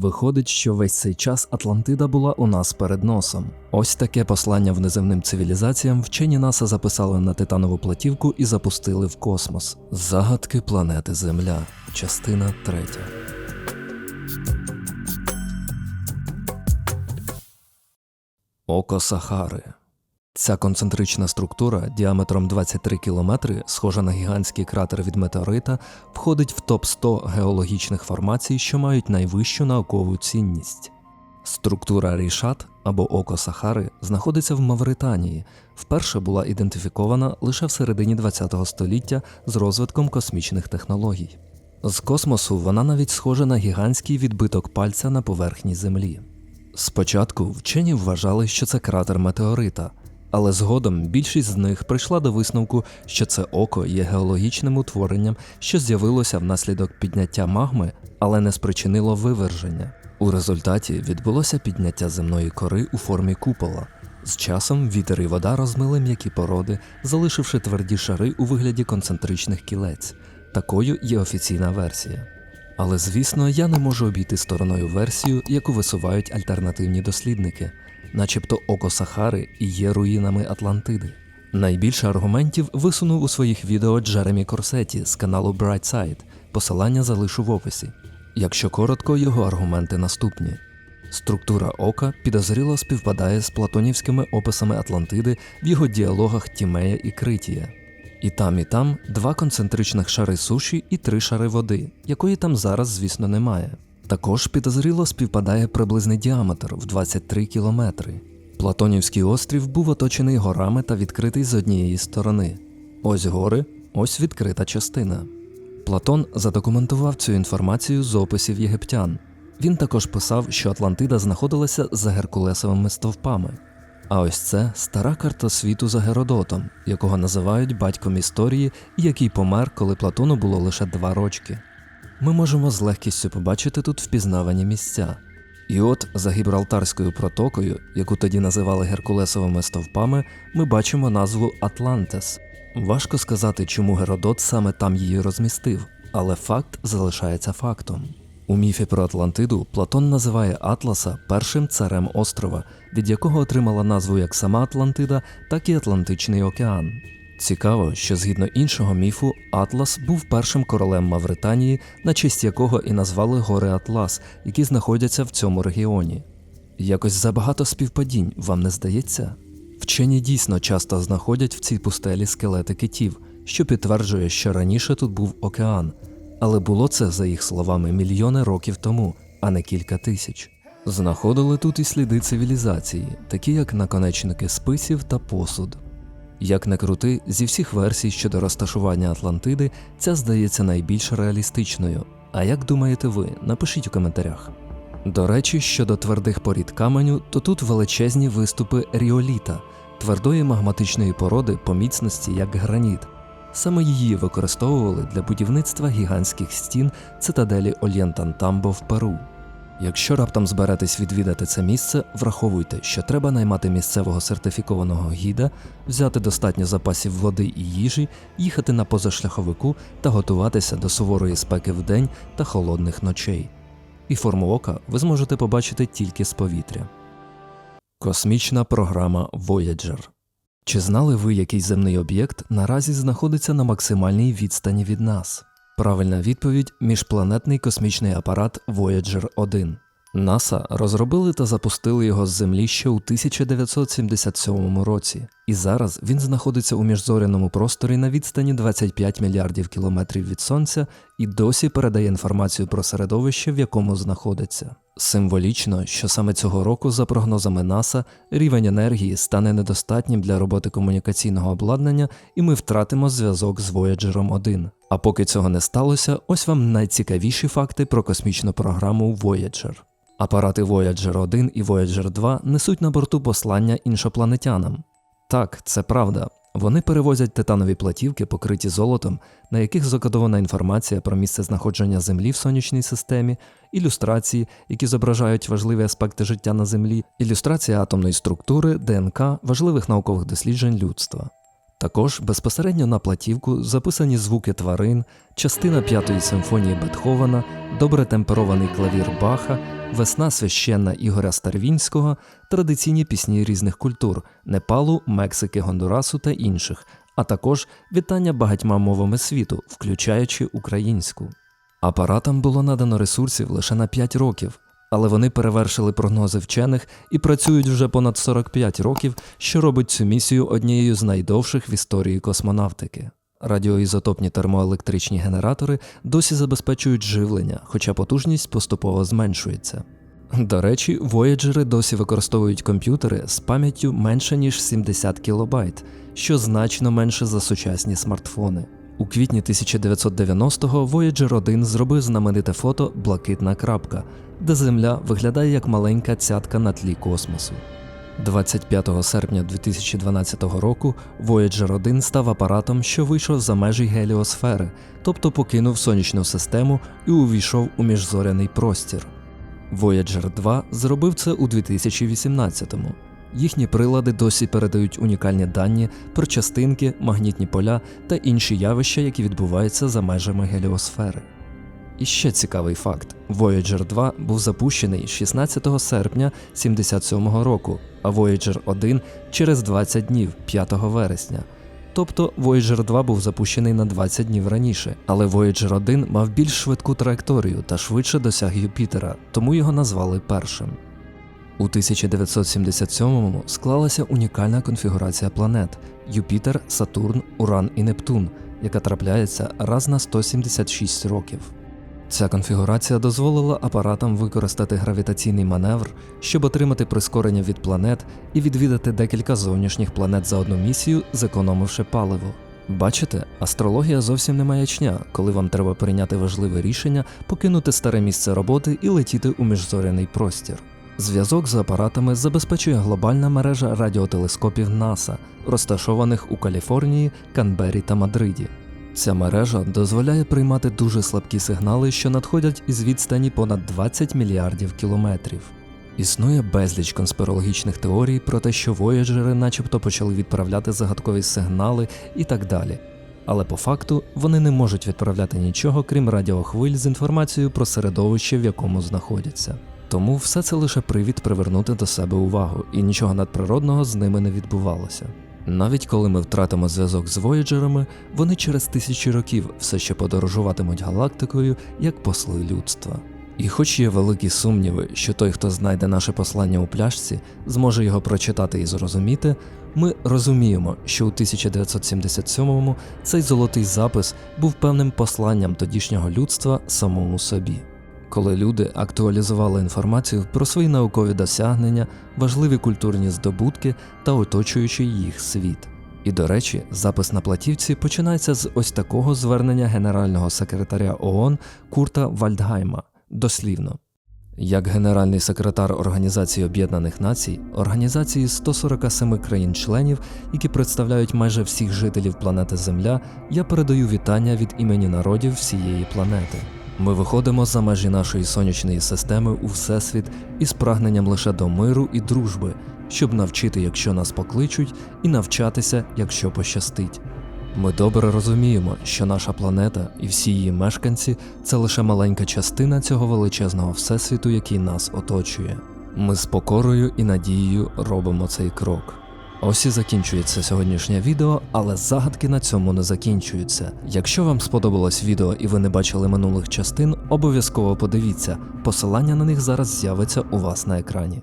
Виходить, що весь цей час Атлантида була у нас перед носом. Ось таке послання внеземним цивілізаціям вчені НАСА записали на титанову платівку і запустили в космос. Загадки планети Земля. Частина 3. Око Сахари. Ця концентрична структура діаметром 23 км, схожа на гігантський кратер від метеорита, входить в топ 100 геологічних формацій, що мають найвищу наукову цінність. Структура Рішат або Око Сахари знаходиться в Мавританії. Вперше була ідентифікована лише в середині ХХ століття з розвитком космічних технологій. З космосу вона навіть схожа на гігантський відбиток пальця на поверхні Землі. Спочатку вчені вважали, що це кратер метеорита, але згодом більшість з них прийшла до висновку, що це око є геологічним утворенням, що з'явилося внаслідок підняття магми, але не спричинило виверження. У результаті відбулося підняття земної кори у формі купола. З часом вітер і вода розмили м'які породи, залишивши тверді шари у вигляді концентричних кілець. Такою є офіційна версія. Але звісно, я не можу обійти стороною версію, яку висувають альтернативні дослідники, начебто око Сахари і є руїнами Атлантиди. Найбільше аргументів висунув у своїх відео Джеремі Корсеті з каналу Brightside, посилання залишу в описі. Якщо коротко, його аргументи наступні. Структура ока підозріло співпадає з платонівськими описами Атлантиди в його діалогах Тімея і Критія. І там, і там два концентричних шари суші і три шари води, якої там зараз, звісно, немає. Також підозріло співпадає приблизний діаметр в 23 кілометри. Платонівський острів був оточений горами та відкритий з однієї сторони. Ось гори, ось відкрита частина. Платон задокументував цю інформацію з описів єгиптян. Він також писав, що Атлантида знаходилася за Геркулесовими стовпами. А ось це стара карта світу за Геродотом, якого називають батьком історії який помер, коли Платону було лише два рочки. Ми можемо з легкістю побачити тут впізнавані місця. І от за Гібралтарською протокою, яку тоді називали Геркулесовими стовпами, ми бачимо назву Атлантес. Важко сказати, чому Геродот саме там її розмістив, але факт залишається фактом. У міфі про Атлантиду Платон називає Атласа першим царем острова, від якого отримала назву як сама Атлантида, так і Атлантичний океан. Цікаво, що згідно іншого міфу, Атлас був першим королем Мавританії, на честь якого і назвали гори Атлас, які знаходяться в цьому регіоні. Якось забагато співпадінь, вам не здається? Вчені дійсно часто знаходять в цій пустелі скелети китів, що підтверджує, що раніше тут був океан, але було це, за їх словами, мільйони років тому, а не кілька тисяч. Знаходили тут і сліди цивілізації, такі як наконечники списів та посуд. Як не крути, зі всіх версій щодо розташування Атлантиди, ця здається найбільш реалістичною. А як думаєте ви, напишіть у коментарях. До речі, щодо твердих порід каменю, то тут величезні виступи ріоліта, твердої магматичної породи по міцності як граніт. Саме її використовували для будівництва гігантських стін цитаделі Ольєнтантамбо в Перу. Якщо раптом зберетесь відвідати це місце, враховуйте, що треба наймати місцевого сертифікованого гіда, взяти достатньо запасів води і їжі, їхати на позашляховику та готуватися до суворої спеки вдень та холодних ночей. І форму ока ви зможете побачити тільки з повітря. Космічна програма Voyager Чи знали ви, який земний об'єкт наразі знаходиться на максимальній відстані від нас? Правильна відповідь міжпланетний космічний апарат Voyager 1. НАСА розробили та запустили його з Землі ще у 1977 році, і зараз він знаходиться у міжзоряному просторі на відстані 25 мільярдів кілометрів від Сонця і досі передає інформацію про середовище, в якому знаходиться. Символічно, що саме цього року, за прогнозами НАСА, рівень енергії стане недостатнім для роботи комунікаційного обладнання, і ми втратимо зв'язок з Voyager 1. А поки цього не сталося, ось вам найцікавіші факти про космічну програму Voyager. Апарати Voyager 1 і Voyager 2 несуть на борту послання іншопланетянам. Так, це правда. Вони перевозять титанові платівки, покриті золотом, на яких закодована інформація про місце знаходження Землі в сонячній системі, ілюстрації, які зображають важливі аспекти життя на Землі, ілюстрація атомної структури, ДНК, важливих наукових досліджень людства. Також безпосередньо на платівку записані звуки тварин, частина п'ятої симфонії Бетховена, добре темперований клавір Баха, весна священна Ігоря Старвінського, традиційні пісні різних культур Непалу, Мексики, Гондурасу та інших, а також вітання багатьма мовами світу, включаючи українську. Апаратам було надано ресурсів лише на 5 років, але вони перевершили прогнози вчених і працюють вже понад 45 років, що робить цю місію однією з найдовших в історії космонавтики. Радіоізотопні термоелектричні генератори досі забезпечують живлення, хоча потужність поступово зменшується. До речі, Voyager досі використовують комп'ютери з пам'яттю менше ніж 70 кБ, що значно менше за сучасні смартфони. У квітні 1990-го Voyager 1 зробив знамените фото Блакитна крапка, де Земля виглядає як маленька цятка на тлі космосу. 25 серпня 2012 року Voyager 1 став апаратом, що вийшов за межі геліосфери, тобто покинув сонячну систему і увійшов у міжзоряний простір. Voyager 2 зробив це у 2018-му. Їхні прилади досі передають унікальні дані про частинки, магнітні поля та інші явища, які відбуваються за межами геліосфери. І ще цікавий факт: Voyager 2 був запущений 16 серпня 1977 року, а Voyager 1 через 20 днів 5 вересня. Тобто Voyager 2 був запущений на 20 днів раніше, але Voyager 1 мав більш швидку траєкторію та швидше досяг Юпітера, тому його назвали першим. У 1977-му склалася унікальна конфігурація планет Юпітер, Сатурн, Уран і Нептун, яка трапляється раз на 176 років. Ця конфігурація дозволила апаратам використати гравітаційний маневр, щоб отримати прискорення від планет і відвідати декілька зовнішніх планет за одну місію, зекономивши паливо. Бачите, астрологія зовсім не маячня, коли вам треба прийняти важливе рішення, покинути старе місце роботи і летіти у міжзоряний простір. Зв'язок з апаратами забезпечує глобальна мережа радіотелескопів НАСА, розташованих у Каліфорнії, Канбері та Мадриді. Ця мережа дозволяє приймати дуже слабкі сигнали, що надходять із відстані понад 20 мільярдів кілометрів. Існує безліч конспірологічних теорій про те, що вояджери начебто почали відправляти загадкові сигнали і так далі. Але по факту вони не можуть відправляти нічого, крім радіохвиль з інформацією про середовище, в якому знаходяться. Тому все це лише привід привернути до себе увагу, і нічого надприродного з ними не відбувалося. Навіть коли ми втратимо зв'язок з вояджерами, вони через тисячі років все ще подорожуватимуть галактикою як посли людства. І хоч є великі сумніви, що той, хто знайде наше послання у пляшці, зможе його прочитати і зрозуміти, ми розуміємо, що у 1977-му цей золотий запис був певним посланням тодішнього людства самому собі. Коли люди актуалізували інформацію про свої наукові досягнення, важливі культурні здобутки та оточуючий їх світ. І до речі, запис на платівці починається з ось такого звернення генерального секретаря ООН Курта Вальдгайма дослівно. Як генеральний секретар Організації Об'єднаних Націй, організації 147 країн-членів, які представляють майже всіх жителів планети Земля, я передаю вітання від імені народів всієї планети. Ми виходимо за межі нашої сонячної системи у всесвіт із прагненням лише до миру і дружби, щоб навчити, якщо нас покличуть, і навчатися, якщо пощастить. Ми добре розуміємо, що наша планета і всі її мешканці це лише маленька частина цього величезного всесвіту, який нас оточує. Ми з покорою і надією робимо цей крок. Ось і закінчується сьогоднішнє відео, але загадки на цьому не закінчуються. Якщо вам сподобалось відео і ви не бачили минулих частин, обов'язково подивіться, посилання на них зараз з'явиться у вас на екрані.